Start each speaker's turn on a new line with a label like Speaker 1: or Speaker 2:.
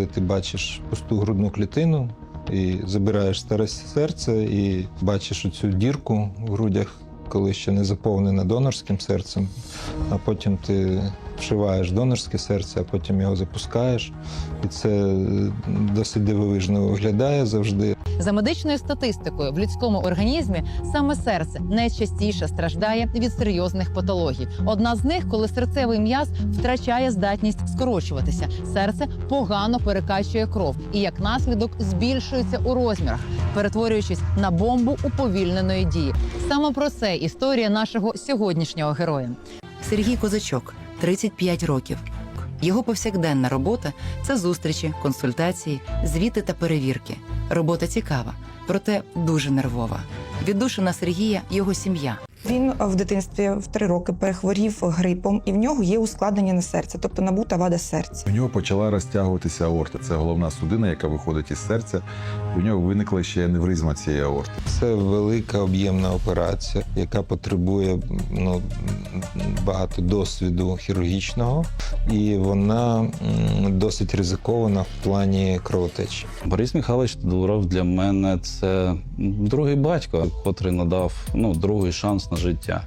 Speaker 1: коли ти бачиш пусту грудну клітину і забираєш старе серце, і бачиш оцю дірку в грудях, коли ще не заповнена донорським серцем, а потім ти вшиваєш донорське серце, а потім його запускаєш. І це досить дивовижно виглядає завжди.
Speaker 2: За медичною статистикою в людському організмі саме серце найчастіше страждає від серйозних патологій. Одна з них, коли серцевий м'яз втрачає здатність скорочуватися, серце погано перекачує кров і як наслідок збільшується у розмірах, перетворюючись на бомбу уповільненої дії. Саме про це історія нашого сьогоднішнього героя. Сергій Козачок, 35 років. Його повсякденна робота це зустрічі, консультації, звіти та перевірки. Робота цікава, проте дуже нервова. Віддушина Сергія його сім'я.
Speaker 3: Він в дитинстві в три роки перехворів грипом, і в нього є ускладнення на серце, тобто набута вада серця.
Speaker 4: У нього почала розтягуватися аорта. Це головна судина, яка виходить із серця. У нього виникла ще аневризма цієї аорти.
Speaker 1: Це велика об'ємна операція, яка потребує ну, багато досвіду хірургічного, і вона досить ризикована в плані кровотечі.
Speaker 5: Борис Михайлович Тодоров для мене це другий батько, котрий надав ну, другий шанс життя.